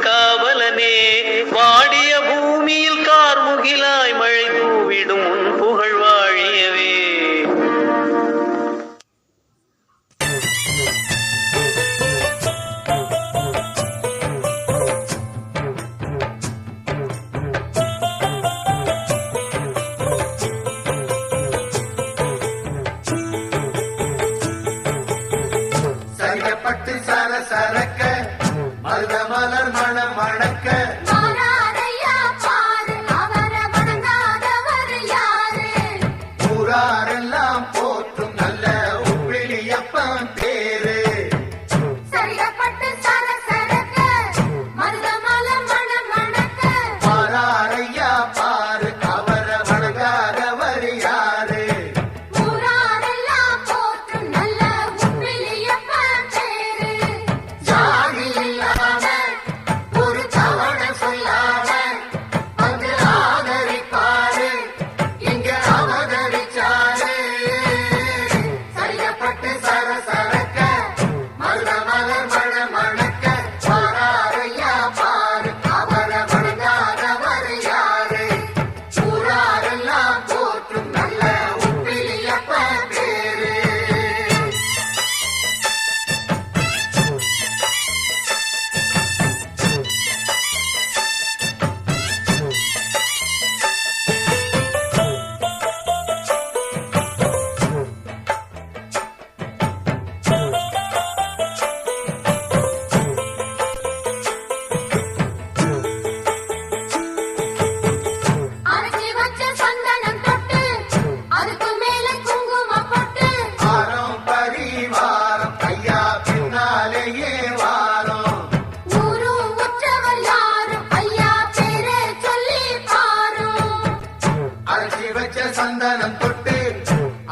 కావలనే వా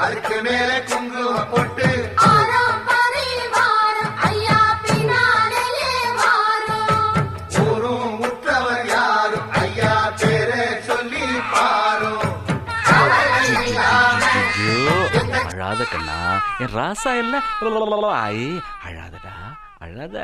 அதுக்கு மேல குங்குமம் போட்டு அழாத கண்ணா என் ராசா இல்ல ஐ அழாதடா அழாத.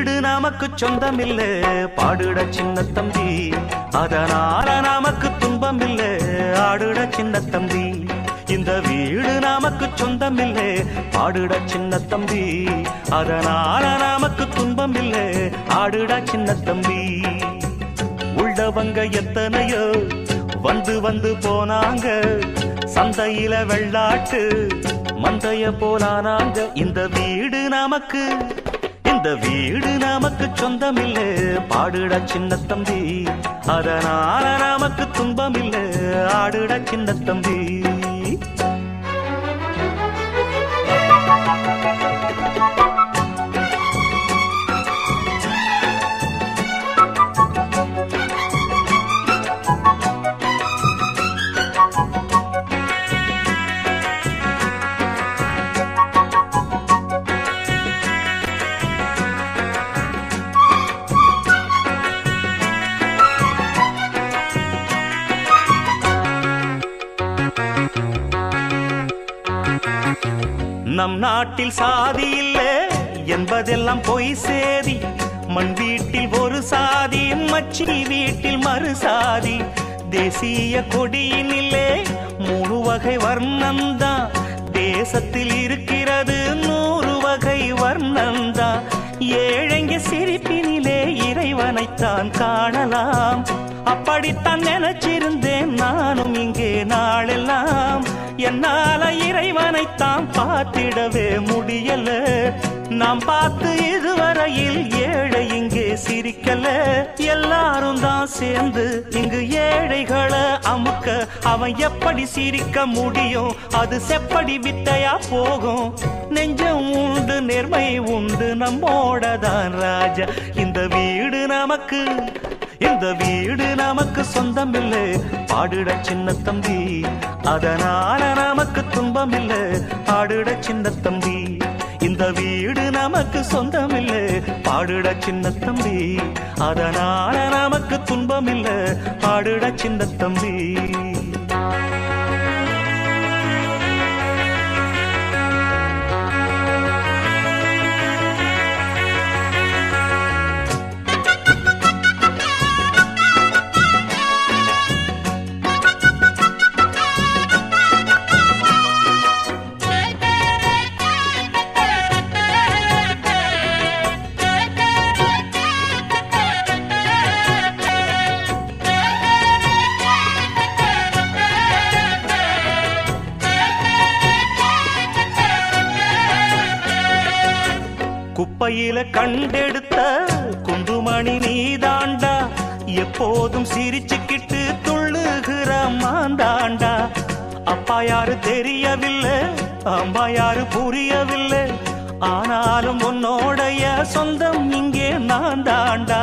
வீடு நமக்கு சொந்தமில்ல. பாடுட சின்ன தம்பி. அதனால நமக்கு துன்பம் இல்ல ஆடுட சின்ன தம்பி. இந்த வீடு நமக்கு சொந்தமில்ல. பாடுட சின்ன தம்பி. அதனால நமக்கு துன்பம் இல்ல ஆடுட சின்ன தம்பி. உள்ளவங்க எத்தனையோ வந்து வந்து போனாங்க. சந்தையில வெள்ளாட்டு மந்தைய போலானாங்க. இந்த வீடு நமக்கு இந்த வீடு நமக்கு சொந்தமில்ல. பாடுட சின்ன தம்பி. அதனால நமக்கு துன்பம் இல்ல ஆடுட சின்ன தம்பி. நம் நாட்டில் சாதி இல்லை என்பதெல்லாம் பொய் சேதி. மண் வீட்டில் ஒரு சாதி மச்சி வீட்டில் மறு சாதி. தேசிய கொடியினிலே மூணு வகை வர்ணம்தான் தேசத்தில் இருக்கிறது நூறு வகை வர்ணம்தான் ஏழைங்க சிரிப்பினிலே இறைவனைத்தான் காணலாம். அப்படித்தான் நினைச்சிருந்தேன். நானும் இங்கே நாளெல்லாம் என்னால இறைவனைத்தான் பார்த்திடவே முடியல. நாம் பார்த்து இதுவரையில் ஏழை இங்கே சிரிக்கல. எல்லாரும் தான் சேர்ந்து இங்கு ஏழைகளை அமுக்க அவன் எப்படி சிரிக்க முடியும்? அது செப்படி வித்தையா போகும்? நெஞ்சம் உண்டு நேர்மை உண்டு நம்மோட தான் ராஜா. இந்த வீடு நமக்கு இந்த வீடு நமக்கு சொந்தம் இல்லை பாடுட சின்ன தம்பி அதனால நமக்கு துன்பம் இல்லை பாடுட சின்ன தம்பி இந்த வீடு நமக்கு சொந்தம் இல்லை பாடுட சின்ன தம்பி அதனால நமக்கு துன்பம் இல்லை பாடுட சின்ன தம்பி. குப்பையில கண்டெடுத்த குண்டுமணி நீதாண்டா. எப்போதும் சிரிச்சுக்கிட்டு துள்ளுகிற மாந்தாண்டா. அப்பா யாரு தெரியவில்லை அம்மா யாரு புரியவில்லை. ஆனாலும் உன்னோடைய சொந்தம் இங்கே நான் தாண்டா